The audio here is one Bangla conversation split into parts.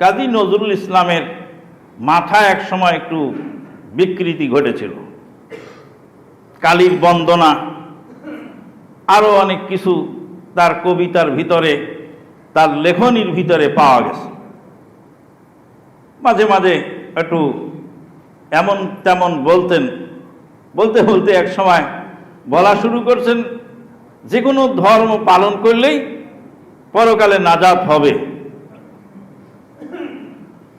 কাজী নজরুল ইসলামের মাথা এক সময় একটু বিকৃতি ঘটেছিল। কালীর বন্দনা আরও অনেক কিছু তার কবিতার ভিতরে, তার লেখনির ভিতরে পাওয়া গেছে। মাঝে মাঝে একটু এমন তেমন বলতেন, বলতে বলতে এক সময় বলা শুরু করছেন, যে কোনো ধর্ম পালন করলেই পরকালে নাজাত হবে।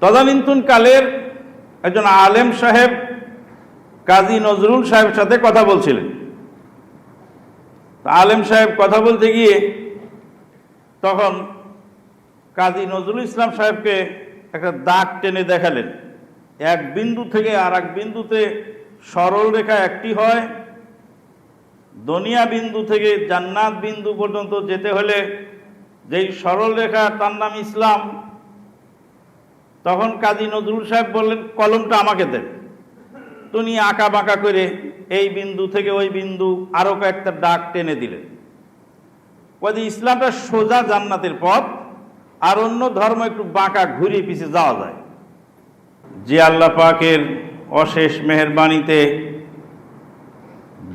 তদানীন্তন কালের একজন আলেম সাহেব কাজী নজরুল সাহেবের সাথে কথা বলছিলেন। আলেম সাহেব কথা বলতে গিয়ে তখন কাজী নজরুল ইসলাম সাহেবকে একটা দাগ টেনে দেখালেন। এক বিন্দু থেকে আর এক বিন্দুতে সরল রেখা একটি হয়। দনিয়া বিন্দু থেকে জান্নাত বিন্দু পর্যন্ত যেতে হলে যেই সরল রেখা তার নাম ইসলাম তখন কাজী নজরুল সাহেব বললেন, কলমটা আমাকে দেন। তুমি আঁকা বাঁকা করে এই বিন্দু থেকে ওই বিন্দু আরও কয়েকটা ডাক টেনে দিলেন। কাজে ইসলামটা সোজা জান্নাতের পথ, আর অন্য ধর্ম একটু বাঁকা ঘুরিয়ে পিছিয়ে যাওয়া যায়। যে আল্লাহ পাকের অশেষ মেহরবানিতে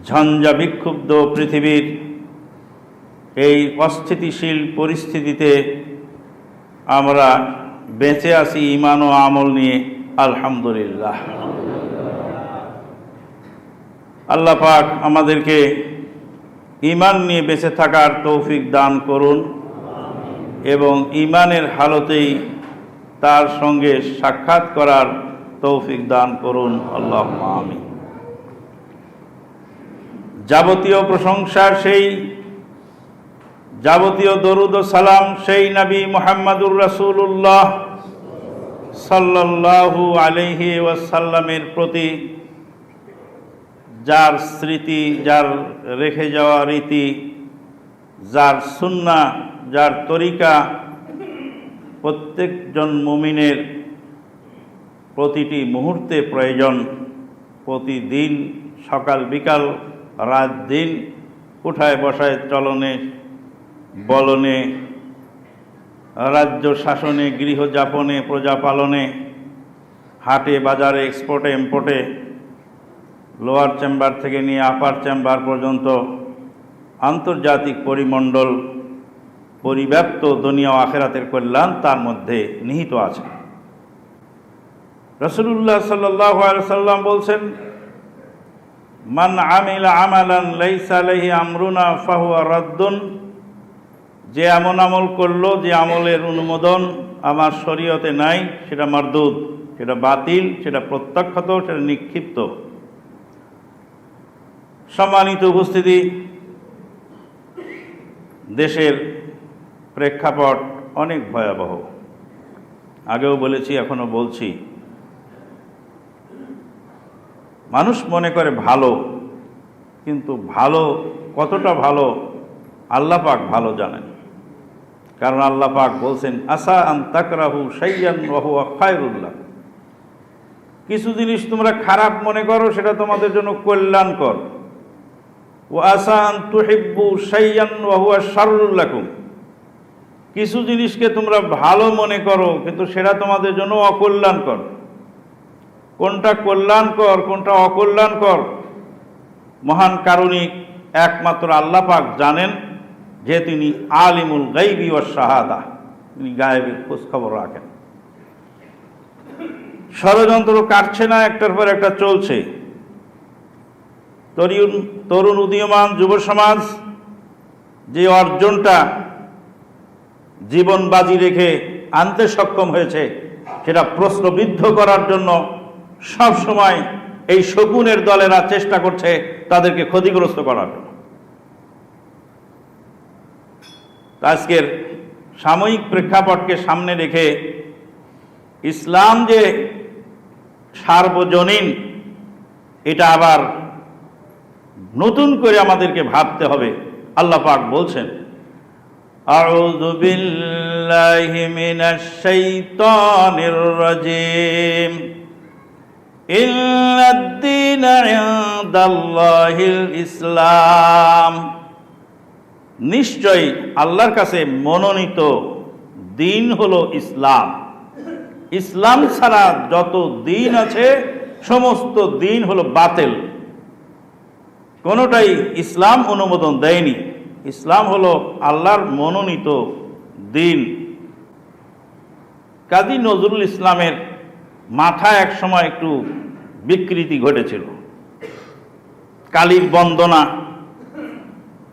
ঝঞ্ঝা বিক্ষুব্ধ পৃথিবীর এই অস্থিতিশীল পরিস্থিতিতে আমরা বেঁচে আছি ইমান ও আমল নিয়ে, আলহামদুলিল্লাহ। আল্লাহ পাক আমাদেরকে ইমান নিয়ে বেঁচে থাকার তৌফিক দান করুন এবং ইমানের হালতেই তার সঙ্গে সাক্ষাৎ করার তৌফিক দান করুন। আল্লাহ আমি যাবতীয় প্রশংসা সেই যাবতীয় দরুদ সালাম সেই নবী মোহাম্মদুর রাসূলুল্লাহ সাল্লাল্লাহু আলাইহি ওয়াসাল্লামের প্রতি, যার স্মৃতি, যার রেখে যাওয়া রীতি, যার সুন্না, যার তরিকা, প্রত্যেকজন মুমিনের প্রতিটি মুহূর্তে প্রয়োজন। প্রতিদিন সকাল বিকাল রাত দিন উঠায় বসায় চলনে বলনে, রাজ্য শাসনে, গৃহযাপনে, প্রজাপালনে, হাটে, বাজারে, এক্সপোর্টে, ইম্পোর্টে, লোয়ার চেম্বার থেকে নিয়ে আপার চেম্বার পর্যন্ত আন্তর্জাতিক পরিমণ্ডল পরিব্যাপ্ত দুনিয়া আখেরাতের কল্যাণ তার মধ্যে নিহিত আছে। রসুল্লাহ সাল্লাহ সাল্লাম বলছেন, মান আমিলা আমালান লাইসা আলাইহি আমরুনা ফাহুয়া রাদ্দুন যে এমন আমল করল, যে আমলের অনুমোদন আমার শরীয়তে নাই, সেটা মারদুদ, সেটা বাতিল, সেটা প্রত্যাখ্যাত সেটা নিক্ষিপ্ত। সম্মানিত উপস্থিতি, দেশের প্রেক্ষাপট অনেক ভয়াবহ। আগেও বলেছি এখনও বলছি। মানুষ মনে করে ভালো, কিন্তু ভালো কতটা ভালো আল্লাপাক ভালো জানেন। কারণ আল্লাহ পাক বলছেন, আসা আন তাকরাহু সাইয়ান রহুয়া খায়রুল্লাহ কিছু জিনিস তোমরা খারাপ মনে করো, সেটা তোমাদের জন্য কল্যাণকর। ও আসান তুহিব্বু সাইয়ান ওয়াহুয়া শারুল্লাকুম কিছু জিনিসকে তোমরা ভালো মনে করো, কিন্তু সেটা তোমাদের জন্য অকল্যাণকর। কোনটা কল্যাণকর, কোনটা অকল্যাণকর? মহান কারণিক একমাত্র আল্লাহ পাক জানেন। যে তিনি আলিমুল গাইবি ও শাহাদা। তিনি গায়েবের খোঁজখবর রাখেন। ষড়যন্ত্র কাটছে না, একটার পর একটা চলছে। তরুণ তরুণ উদীয়মান যুব সমাজ যে অর্জনটা জীবন বাজি রেখে আনতে সক্ষম হয়েছে, সেটা প্রশ্নবিদ্ধ করার জন্য সব সময় এই শকুনের দলেরা চেষ্টা করছে তাদেরকে ক্ষতিগ্রস্ত করার জন্য। আজকের সাময়িক প্রেক্ষাপটকে সামনে রেখে ইসলাম যে সার্বজনীন এটা আবার নতুন করে আমাদেরকে ভাবতে হবে আল্লাহ পাক বলছেন أعوذ بالله من الشيطان الرجيم إن الدين عند الله الإسلام নিশ্চয় আল্লাহর কাছে মনোনীত দিন হলো ইসলাম। ইসলাম ছাড়া যত দিন আছে, সমস্ত দিন হলো বাতেল। কোনোটাই ইসলাম অনুমোদন দেয়নি। ইসলাম হলো আল্লাহর মনোনীত দিন। কাজী নজরুল ইসলামের মাথা এক সময় একটু বিকৃতি ঘটেছিল। কালীর বন্দনা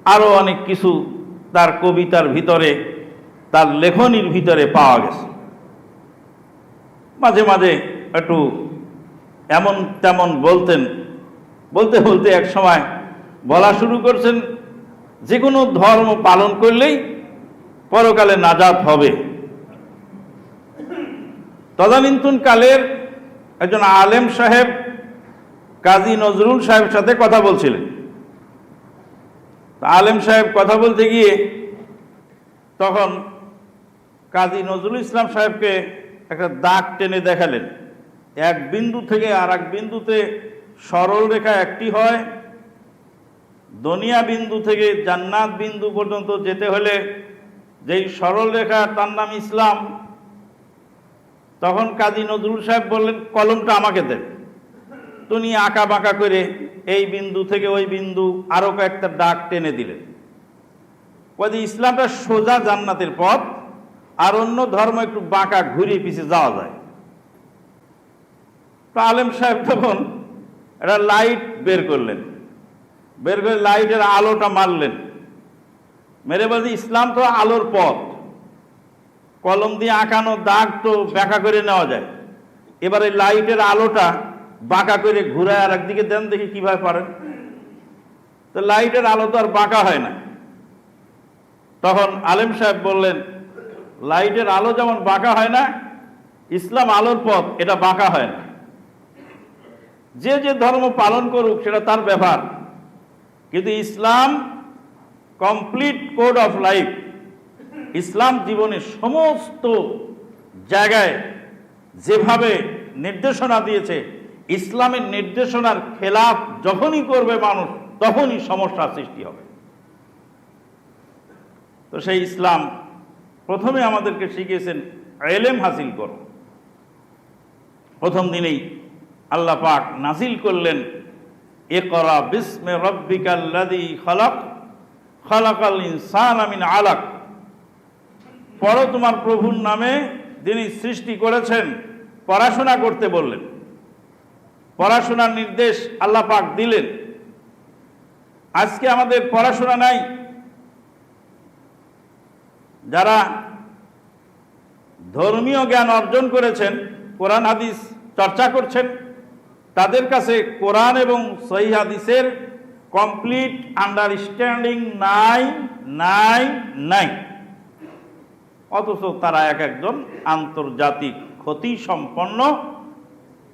আরও অনেক কিছু তার কবিতার ভিতরে, তার লেখনির ভিতরে পাওয়া গেছে। মাঝে মাঝে একটু এমন তেমন বলতেন, বলতে বলতে এক সময় বলা শুরু করছেন, যে কোনো ধর্ম পালন করলেই পরকালে নাজাত হবে। তদানীন্তন কালের একজন আলেম সাহেব কাজী নজরুল সাহেবের সাথে কথা বলছিলেন। আলেম সাহেব কথা বলতে গিয়ে তখন কাজী নজরুল ইসলাম সাহেবকে একটা দাগ টেনে দেখালেন। এক বিন্দু থেকে আর এক বিন্দুতে সরল রেখা একটি হয়। দনিয়া বিন্দু থেকে জান্নাত বিন্দু পর্যন্ত যেতে হলে যেই সরল রেখা তার নাম ইসলাম। তখন কাজী নজরুল সাহেব বললেন, কলমটা আমাকে দেন। তো নিয়ে আঁকা বাঁকা করে এই বিন্দু থেকে ওই বিন্দু আরও কয়েকটা দাগ টেনে দিলেন। ওই ইসলামটা সোজা জান্নাতের পথ, আর অন্য ধর্ম একটু বাঁকা ঘুরিয়ে পিছিয়ে যাওয়া যায়। তো আলেম সাহেব তখন একটা লাইট বের করলেন। বের করে লাইটের আলোটা মারলেন। মেরে বলছি ইসলাম তো আলোর পথ। কলম দিয়ে আঁকানো দাগ তো ব্যাখ্যা করে নেওয়া যায়। এবার লাইটের আলোটা বাঁকা করে ঘুরায় আর একদিকে দেন, দেখি কীভাবে পারেন। তো লাইটের আলো তো আর বাঁকা হয় না। তখন আলেম সাহেব বললেন, লাইটের আলো যেমন বাঁকা হয় না, ইসলাম আলোর পথ এটা বাঁকা হয় না। যে যে ধর্ম পালন করুক সেটা তার ব্যাপার কিন্তু Islam complete code of life. ইসলাম জীবনের সমস্ত জায়গায় যেভাবে নির্দেশনা দিয়েছে ইসলামের নির্দেশনার খেলাফ যখনই করবে মানুষ, তখনই সমস্যার সৃষ্টি হবে। তো সেই ইসলাম প্রথমে আমাদেরকে শিখিয়েছেন, এলেম হাসিল করো। প্রথম দিনেই আল্লাহ পাক নাজিল করলেন এ করা বিস্মে রব্বিকাল্লাদি খলক, খলাকাল ইনসান আমিন আলাক। পড়ো তোমার প্রভুর নামে, যিনি সৃষ্টি করেছেন, পড়াশোনা করতে বললেন। পড়াশোনার নির্দেশ আল্লাহ পাক দিলেন। আজকে আমাদের পড়াশোনা নাই। যারা ধর্মীয় জ্ঞান অর্জন করেছেন, কোরআন, হাদিস চর্চা করছেন, তাদের কাছে কোরআন এবং সহি হাদিসের কমপ্লিট আন্ডারস্ট্যান্ডিং নাই নাই নাই। অথচ তারা এক একজন আন্তর্জাতিক ক্ষতি সম্পন্ন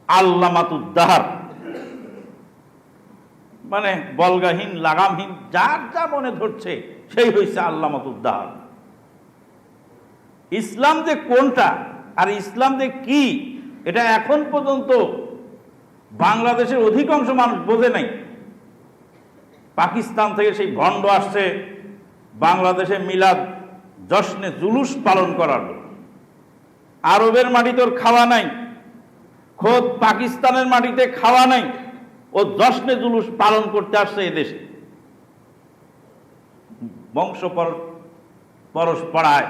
আল্লামাতুদ্দাহার মানে বলগাহীন, লাগামহীন, যার যা মনে ধরছে, সেই হয়েছে আল্লামাতুদ্দাহার ইসলাম যে কোনটা আর ইসলাম যে কি, এটা এখন পর্যন্ত বাংলাদেশের অধিকাংশ মানুষ বোঝে নাই। পাকিস্তান থেকে সেই ভণ্ড আসছে, বাংলাদেশে মিলাদ, জশ্নে জুলুস পালন করার। আরবের মাটি তোর খাওয়া নাই খোদ পাকিস্তানের মাটিতে খাওয়া নাই ও জশ্নে জুলুস পালন করতে আসছে এদেশে বংশ পর পরস্পরায়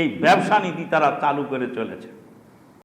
এই ব্যবসা নীতি তারা চালু করে চলেছে।